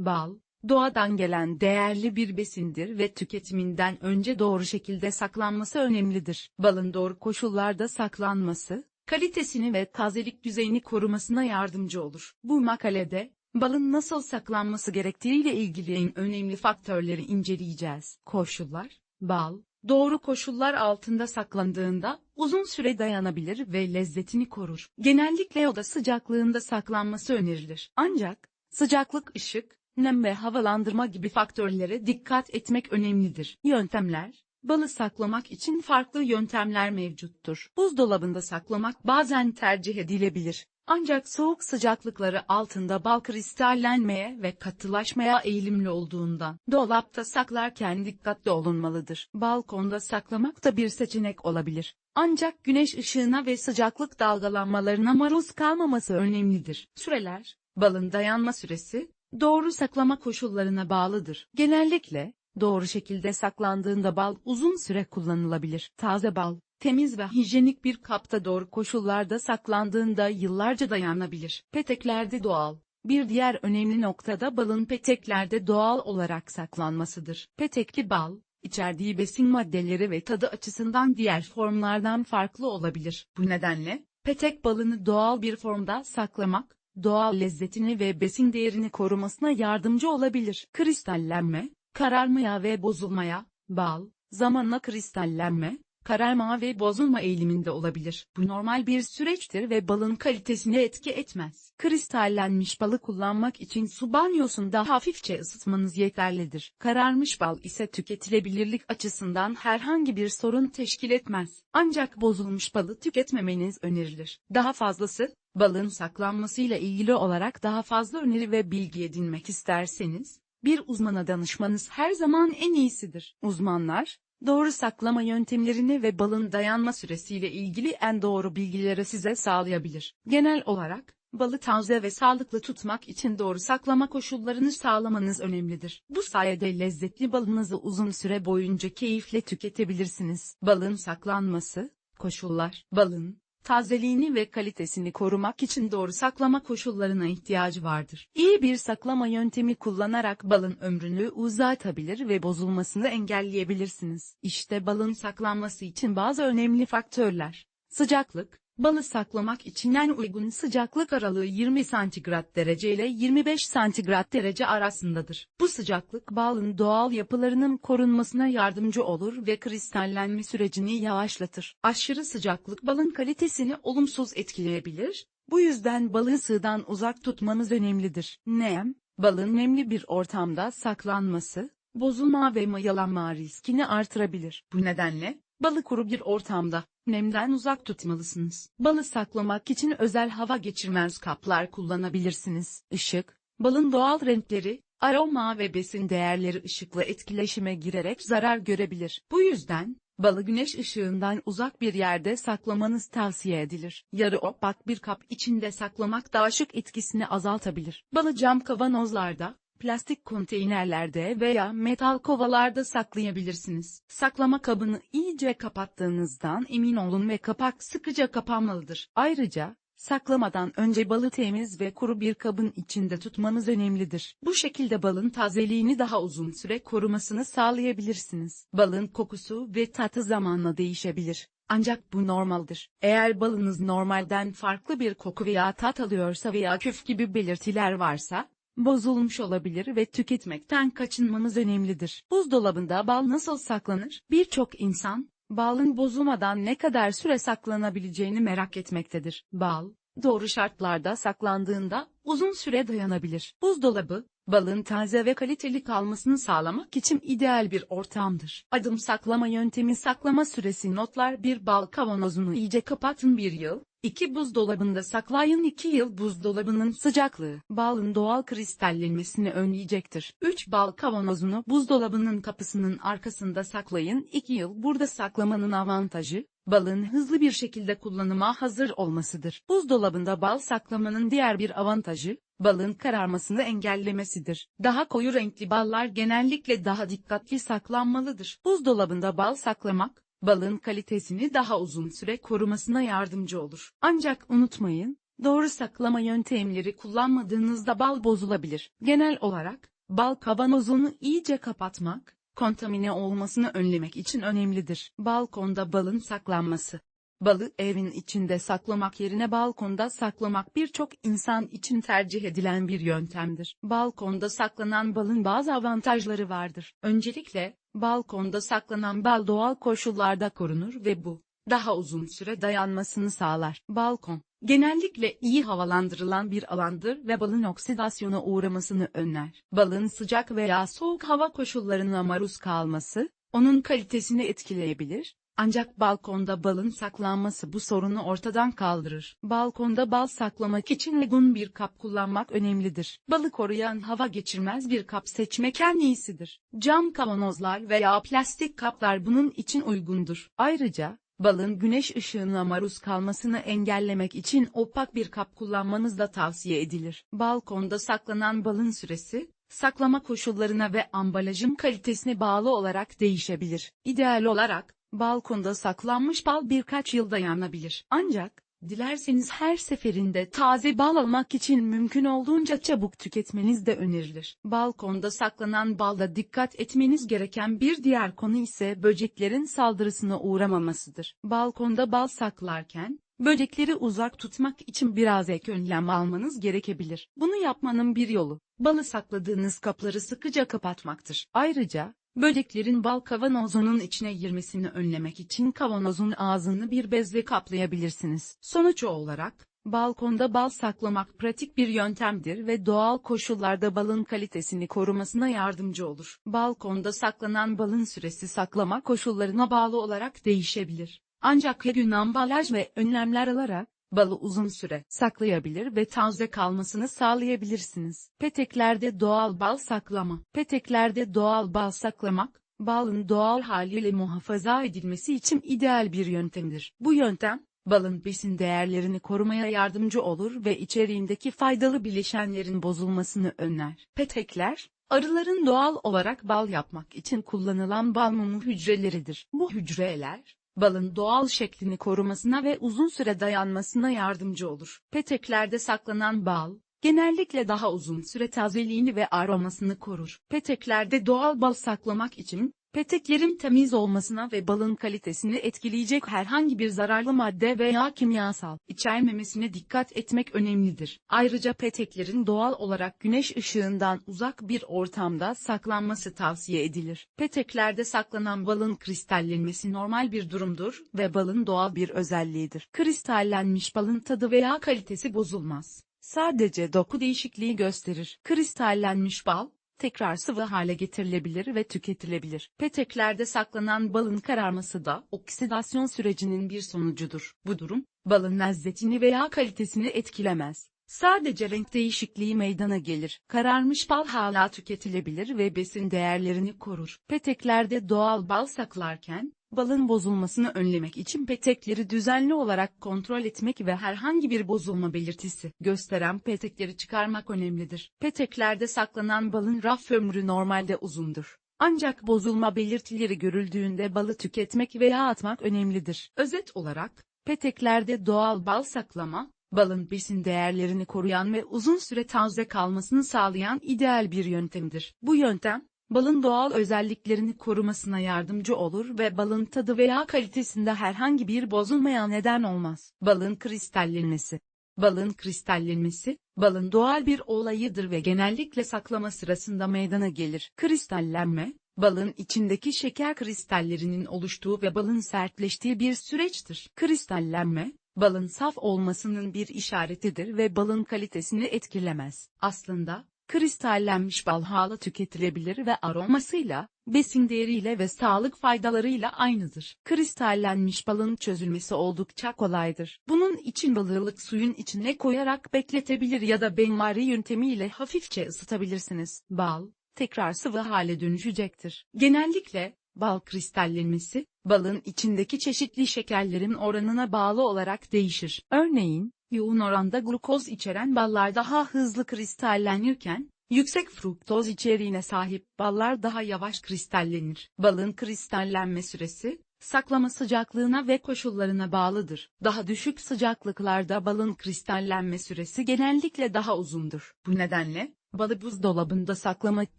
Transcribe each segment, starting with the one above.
Bal, doğadan gelen değerli bir besindir ve tüketiminden önce doğru şekilde saklanması önemlidir. Balın doğru koşullarda saklanması, kalitesini ve tazelik düzeyini korumasına yardımcı olur. Bu makalede, balın nasıl saklanması gerektiğiyle ilgili en önemli faktörleri inceleyeceğiz. Koşullar, bal, doğru koşullar altında saklandığında uzun süre dayanabilir ve lezzetini korur. Genellikle oda sıcaklığında saklanması önerilir. Ancak, sıcaklık, ışık, nem ve havalandırma gibi faktörlere dikkat etmek önemlidir. Yöntemler, balı saklamak için farklı yöntemler mevcuttur. Buzdolabında saklamak bazen tercih edilebilir. Ancak soğuk sıcaklıkları altında bal kristallenmeye ve katılaşmaya eğilimli olduğundan dolapta saklarken dikkatli olunmalıdır. Balkonda saklamak da bir seçenek olabilir. Ancak güneş ışığına ve sıcaklık dalgalanmalarına maruz kalmaması önemlidir. Süreler, balın dayanma süresi, doğru saklama koşullarına bağlıdır. Genellikle, doğru şekilde saklandığında bal uzun süre kullanılabilir. Taze bal, temiz ve hijyenik bir kapta doğru koşullarda saklandığında yıllarca dayanabilir. Peteklerde doğal. Bir diğer önemli nokta da balın peteklerde doğal olarak saklanmasıdır. Petekli bal, içerdiği besin maddeleri ve tadı açısından diğer formlardan farklı olabilir. Bu nedenle, petek balını doğal bir formda saklamak, doğal lezzetini ve besin değerini korumasına yardımcı olabilir. Kristallenme, kararmaya ve bozulmaya, bal, zamanla kristallenme, kararma ve bozulma eğiliminde olabilir. Bu normal bir süreçtir ve balın kalitesine etki etmez. Kristallenmiş balı kullanmak için su banyosunda hafifçe ısıtmanız yeterlidir. Kararmış bal ise tüketilebilirlik açısından herhangi bir sorun teşkil etmez. Ancak bozulmuş balı tüketmemeniz önerilir. Daha fazlası, balın saklanmasıyla ilgili olarak daha fazla öneri ve bilgi edinmek isterseniz, bir uzmana danışmanız her zaman en iyisidir. Uzmanlar, doğru saklama yöntemlerini ve balın dayanma süresiyle ilgili en doğru bilgileri size sağlayabilir. Genel olarak, balı taze ve sağlıklı tutmak için doğru saklama koşullarını sağlamanız önemlidir. Bu sayede lezzetli balınızı uzun süre boyunca keyifle tüketebilirsiniz. Balın saklanması, koşullar, balın, tazeliğini ve kalitesini korumak için doğru saklama koşullarına ihtiyacı vardır. İyi bir saklama yöntemi kullanarak balın ömrünü uzatabilir ve bozulmasını engelleyebilirsiniz. İşte balın saklanması için bazı önemli faktörler. Sıcaklık, balı saklamak için en uygun sıcaklık aralığı 20 santigrat derece ile 25 santigrat derece arasındadır. Bu sıcaklık balın doğal yapılarının korunmasına yardımcı olur ve kristallenme sürecini yavaşlatır. Aşırı sıcaklık balın kalitesini olumsuz etkileyebilir, bu yüzden balığı sığdan uzak tutmanız önemlidir. Nem, balın nemli bir ortamda saklanması, bozulma ve mayalanma riskini artırabilir. Bu nedenle, balı kuru bir ortamda, nemden uzak tutmalısınız. Balı saklamak için özel hava geçirmez kaplar kullanabilirsiniz. Işık, balın doğal renkleri, aroma ve besin değerleri ışıkla etkileşime girerek zarar görebilir. Bu yüzden, balı güneş ışığından uzak bir yerde saklamanız tavsiye edilir. Yarı opak bir kap içinde saklamak da ışık etkisini azaltabilir. Balı cam kavanozlarda, plastik konteynerlerde veya metal kovalarda saklayabilirsiniz. Saklama kabını iyice kapattığınızdan emin olun ve kapak sıkıca kapanmalıdır. Ayrıca, saklamadan önce balı temiz ve kuru bir kabın içinde tutmanız önemlidir. Bu şekilde balın tazeliğini daha uzun süre korumasını sağlayabilirsiniz. Balın kokusu ve tadı zamanla değişebilir. Ancak bu normaldir. Eğer balınız normalden farklı bir koku veya tat alıyorsa veya küf gibi belirtiler varsa, bozulmuş olabilir ve tüketmekten kaçınmanız önemlidir. Buzdolabında bal nasıl saklanır? Birçok insan, balın bozulmadan ne kadar süre saklanabileceğini merak etmektedir. Bal, doğru şartlarda saklandığında uzun süre dayanabilir. Buzdolabı, balın taze ve kaliteli kalmasını sağlamak için ideal bir ortamdır. Adım saklama yöntemi saklama süresi notlar bir bal kavanozunu iyice kapatın bir yıl, 2 buzdolabında saklayın 2 yıl buzdolabının sıcaklığı balın doğal kristallenmesini önleyecektir. 3 bal kavanozunu buzdolabının kapısının arkasında saklayın 2 yıl burada saklamanın avantajı, balın hızlı bir şekilde kullanıma hazır olmasıdır. Buzdolabında bal saklamanın diğer bir avantajı, balın kararmasını engellemesidir. Daha koyu renkli ballar genellikle daha dikkatli saklanmalıdır. Buzdolabında bal saklamak, balın kalitesini daha uzun süre korumasına yardımcı olur. Ancak unutmayın, doğru saklama yöntemleri kullanmadığınızda bal bozulabilir. Genel olarak, Bal kavanozunu iyice kapatmak, kontamine olmasını önlemek için önemlidir. Balkonda balın saklanması. Balı evin içinde saklamak yerine balkonda saklamak birçok insan için tercih edilen bir yöntemdir. Balkonda saklanan balın bazı avantajları vardır. Öncelikle, balkonda saklanan bal doğal koşullarda korunur ve bu, daha uzun süre dayanmasını sağlar. Balkon, genellikle iyi havalandırılan bir alandır ve balın oksidasyona uğramasını önler. Balın sıcak veya soğuk hava koşullarına maruz kalması, onun kalitesini etkileyebilir, ancak balkonda balın saklanması bu sorunu ortadan kaldırır. Balkonda bal saklamak için uygun bir kap kullanmak önemlidir. Balı koruyan hava geçirmez bir kap seçmek en iyisidir. Cam kavanozlar veya plastik kaplar bunun için uygundur. Ayrıca, balın güneş ışığına maruz kalmasını engellemek için opak bir kap kullanmanız da tavsiye edilir. Balkonda saklanan balın süresi, saklama koşullarına ve ambalajın kalitesine bağlı olarak değişebilir. İdeal olarak, balkonda saklanmış bal birkaç yıl dayanabilir. Ancak, dilerseniz her seferinde taze bal almak için mümkün olduğunca çabuk tüketmeniz de önerilir. Balkonda saklanan balda dikkat etmeniz gereken bir diğer konu ise böceklerin saldırısına uğramamasıdır. Balkonda bal saklarken, böcekleri uzak tutmak için biraz ek önlem almanız gerekebilir. Bunu yapmanın bir yolu, balı sakladığınız kapları sıkıca kapatmaktır. Ayrıca, Böceklerin bal kavanozunun içine girmesini önlemek için kavanozun ağzını bir bezle kaplayabilirsiniz. Sonuç olarak, balkonda bal saklamak pratik bir yöntemdir ve doğal koşullarda balın kalitesini korumasına yardımcı olur. Balkonda saklanan balın süresi saklama koşullarına bağlı olarak değişebilir. Ancak her gün ambalaj ve önlemler alarak, balı uzun süre saklayabilir ve taze kalmasını sağlayabilirsiniz. Peteklerde doğal bal saklama. Peteklerde doğal bal saklamak, balın doğal haliyle muhafaza edilmesi için ideal bir yöntemdir. Bu yöntem, balın besin değerlerini korumaya yardımcı olur ve içeriğindeki faydalı bileşenlerin bozulmasını önler. Petekler, arıların doğal olarak bal yapmak için kullanılan bal mumu hücreleridir. Bu hücreler, balın doğal şeklini korumasına ve uzun süre dayanmasına yardımcı olur. Peteklerde saklanan bal, genellikle daha uzun süre tazeliğini ve aromasını korur. Peteklerde doğal bal saklamak için, peteklerin temiz olmasına ve balın kalitesini etkileyecek herhangi bir zararlı madde veya kimyasal içermemesine dikkat etmek önemlidir. Ayrıca peteklerin doğal olarak güneş ışığından uzak bir ortamda saklanması tavsiye edilir. Peteklerde saklanan balın kristallenmesi normal bir durumdur ve balın doğal bir özelliğidir. Kristallenmiş balın tadı veya kalitesi bozulmaz. Sadece doku değişikliği gösterir. Kristallenmiş bal, tekrar sıvı hale getirilebilir ve tüketilebilir. Peteklerde saklanan balın kararması da oksidasyon sürecinin bir sonucudur. Bu durum, balın lezzetini veya kalitesini etkilemez. Sadece renk değişikliği meydana gelir. Kararmış bal hala tüketilebilir ve besin değerlerini korur. Peteklerde doğal bal saklarken, balın bozulmasını önlemek için petekleri düzenli olarak kontrol etmek ve herhangi bir bozulma belirtisi gösteren petekleri çıkarmak önemlidir. Peteklerde saklanan balın raf ömrü normalde uzundur. Ancak bozulma belirtileri görüldüğünde balı tüketmek veya atmak önemlidir. Özet olarak, peteklerde doğal bal saklama, balın besin değerlerini koruyan ve uzun süre taze kalmasını sağlayan ideal bir yöntemdir. Bu yöntem, balın doğal özelliklerini korumasına yardımcı olur ve balın tadı veya kalitesinde herhangi bir bozulmaya neden olmaz. Balın kristallenmesi Balın kristallenmesi, balın doğal bir olayıdır ve genellikle saklama sırasında meydana gelir. Kristallenme, balın içindeki şeker kristallerinin oluştuğu ve balın sertleştiği bir süreçtir. Kristallenme, balın saf olmasının bir işaretidir ve balın kalitesini etkilemez. Aslında, kristallenmiş bal hala tüketilebilir ve aromasıyla, besin değeriyle ve sağlık faydalarıyla aynıdır. Kristallenmiş balın çözülmesi oldukça kolaydır. Bunun için balığılık suyun içine koyarak bekletebilir ya da benmari yöntemiyle hafifçe ısıtabilirsiniz. Bal, tekrar sıvı hale dönüşecektir. Genellikle, bal kristallenmesi, balın içindeki çeşitli şekerlerin oranına bağlı olarak değişir. Örneğin, yoğun oranda glukoz içeren ballar daha hızlı kristallenirken, yüksek fruktoz içeriğine sahip ballar daha yavaş kristallenir. Balın kristallenme süresi, saklama sıcaklığına ve koşullarına bağlıdır. Daha düşük sıcaklıklarda balın kristallenme süresi genellikle daha uzundur. Bu nedenle, Balı buzdolabında saklamak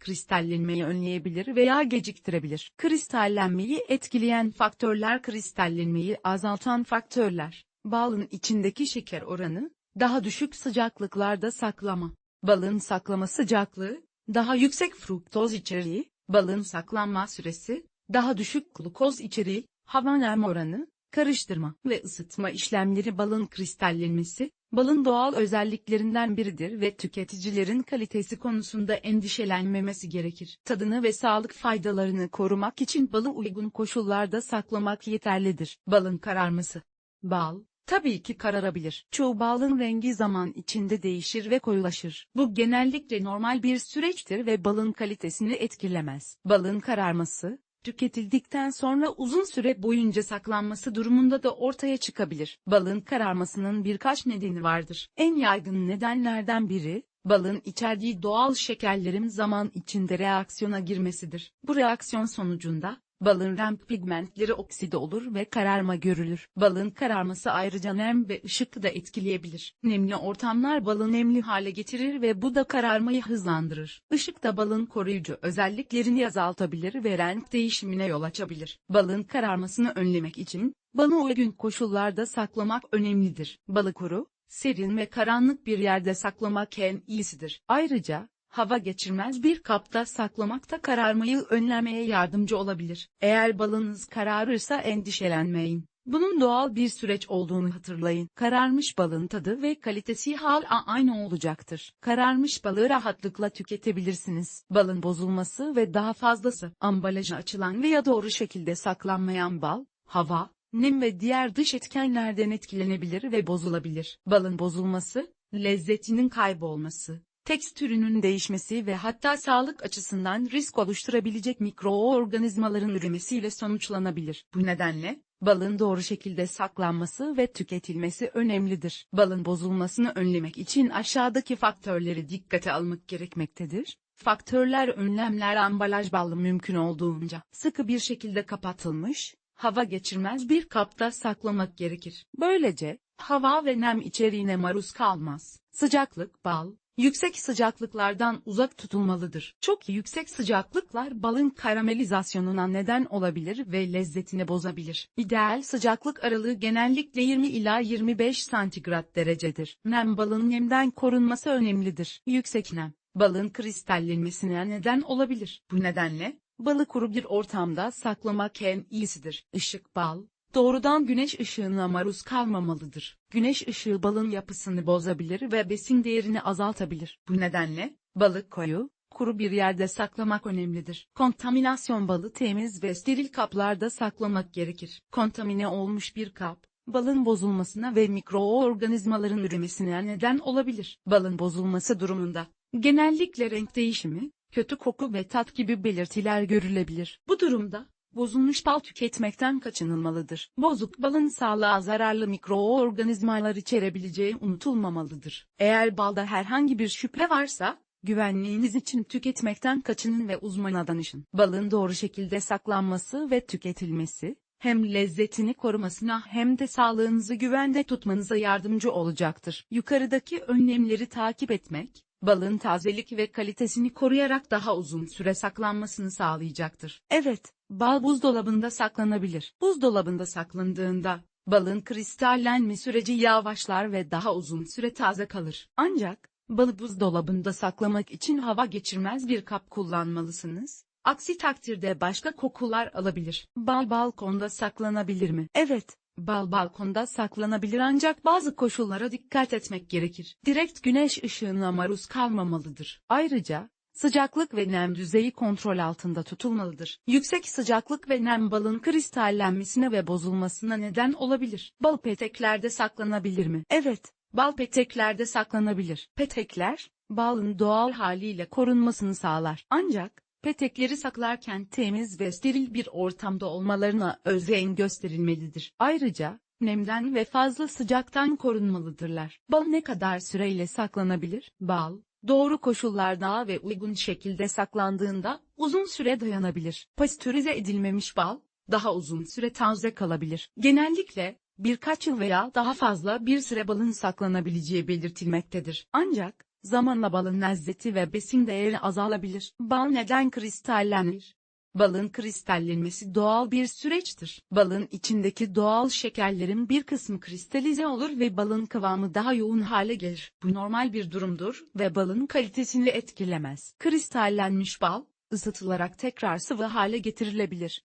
kristallenmeyi önleyebilir veya geciktirebilir. Kristallenmeyi etkileyen faktörler kristallenmeyi azaltan faktörler. Balın içindeki şeker oranı, daha düşük sıcaklıklarda saklama. Balın saklama sıcaklığı, daha yüksek fruktoz içeriği, balın saklanma süresi, daha düşük glukoz içeriği, hava nem oranı, karıştırma ve ısıtma işlemleri balın kristallenmesi, balın doğal özelliklerinden biridir ve tüketicilerin kalitesi konusunda endişelenmemesi gerekir. Tadını ve sağlık faydalarını korumak için balı uygun koşullarda saklamak yeterlidir. Balın kararması Bal, tabii ki kararabilir. Çoğu balın rengi zaman içinde değişir ve koyulaşır. Bu genellikle normal bir süreçtir ve balın kalitesini etkilemez. Balın kararması, tüketildikten sonra uzun süre boyunca saklanması durumunda da ortaya çıkabilir. Balın kararmasının birkaç nedeni vardır. En yaygın nedenlerden biri, balın içerdiği doğal şekerlerin zaman içinde reaksiyona girmesidir. Bu reaksiyon sonucunda, balın renk pigmentleri okside olur ve kararma görülür. Balın kararması ayrıca nem ve ışık da etkileyebilir. Nemli ortamlar balı nemli hale getirir ve bu da kararmayı hızlandırır. Işık da balın koruyucu özelliklerini azaltabilir ve renk değişimine yol açabilir. Balın kararmasını önlemek için, balı uygun koşullarda saklamak önemlidir. Balı kuru, serin ve karanlık bir yerde saklamak en iyisidir. Ayrıca, hava geçirmez bir kapta saklamak da kararmayı önlemeye yardımcı olabilir. Eğer balınız kararırsa endişelenmeyin. Bunun doğal bir süreç olduğunu hatırlayın. Kararmış balın tadı ve kalitesi hala aynı olacaktır. Kararmış balığı rahatlıkla tüketebilirsiniz. Balın bozulması ve daha fazlası, ambalajı açılan veya doğru şekilde saklanmayan bal, hava, nem ve diğer dış etkenlerden etkilenebilir ve bozulabilir. Balın bozulması, lezzetinin kaybolması, tekstürünün değişmesi ve hatta sağlık açısından risk oluşturabilecek mikroorganizmaların üremesiyle sonuçlanabilir. Bu nedenle, balın doğru şekilde saklanması ve tüketilmesi önemlidir. Balın bozulmasını önlemek için aşağıdaki faktörleri dikkate almak gerekmektedir. Faktörler önlemler ambalaj balı mümkün olduğunca sıkı bir şekilde kapatılmış, hava geçirmez bir kapta saklamak gerekir. Böylece, hava ve nem içeriğine maruz kalmaz. Sıcaklık bal, yüksek sıcaklıklardan uzak tutulmalıdır. Çok yüksek sıcaklıklar balın karamelizasyonuna neden olabilir ve lezzetini bozabilir. İdeal sıcaklık aralığı genellikle 20 ila 25 santigrat derecedir. Nem balın nemden korunması önemlidir. Yüksek nem, balın kristallenmesine neden olabilir. Bu nedenle, balı kuru bir ortamda saklamak en iyisidir. Işık bal, doğrudan güneş ışığına maruz kalmamalıdır. Güneş ışığı balın yapısını bozabilir ve besin değerini azaltabilir. Bu nedenle, balık koyu, kuru bir yerde saklamak önemlidir. Kontaminasyon balı temiz ve steril kaplarda saklamak gerekir. Kontamine olmuş bir kap, balın bozulmasına ve mikroorganizmaların üremesine neden olabilir. Balın bozulması durumunda, genellikle renk değişimi, kötü koku ve tat gibi belirtiler görülebilir. Bu durumda, bozulmuş bal tüketmekten kaçınılmalıdır. Bozuk balın sağlığa zararlı mikroorganizmalar içerebileceği unutulmamalıdır. Eğer balda herhangi bir şüphe varsa, güvenliğiniz için tüketmekten kaçının ve uzmana danışın. Balın doğru şekilde saklanması ve tüketilmesi, hem lezzetini korumasına hem de sağlığınızı güvende tutmanıza yardımcı olacaktır. Yukarıdaki önlemleri takip etmek, balın tazelik ve kalitesini koruyarak daha uzun süre saklanmasını sağlayacaktır. Evet, bal buzdolabında saklanabilir. Buzdolabında saklandığında, balın kristallenme süreci yavaşlar ve daha uzun süre taze kalır. Ancak, balı buzdolabında saklamak için hava geçirmez bir kap kullanmalısınız. Aksi takdirde başka kokular alabilir. Bal balkonda saklanabilir mi? Evet, Bal balkonda saklanabilir ancak bazı koşullara dikkat etmek gerekir. Direkt güneş ışığına maruz kalmamalıdır. Ayrıca, sıcaklık ve nem düzeyi kontrol altında tutulmalıdır. Yüksek sıcaklık ve nem balın kristallenmesine ve bozulmasına neden olabilir. Bal peteklerde saklanabilir mi? Evet, bal peteklerde saklanabilir. Petekler, balın doğal haliyle korunmasını sağlar. Ancak, Petekleri saklarken temiz ve steril bir ortamda olmalarına özen gösterilmelidir. Ayrıca, nemden ve fazla sıcaktan korunmalıdırlar. Bal ne kadar süreyle saklanabilir? Bal, doğru koşullarda ve uygun şekilde saklandığında uzun süre dayanabilir. Pastörize edilmemiş bal, daha uzun süre taze kalabilir. Genellikle, birkaç yıl veya daha fazla bir süre balın saklanabileceği belirtilmektedir. Ancak, Zamanla balın lezzeti ve besin değeri azalabilir. Bal neden kristallenir? Balın kristallenmesi doğal bir süreçtir. Balın içindeki doğal şekerlerin bir kısmı kristalize olur ve balın kıvamı daha yoğun hale gelir. Bu normal bir durumdur ve balın kalitesini etkilemez. Kristallenmiş bal, ısıtılarak tekrar sıvı hale getirilebilir.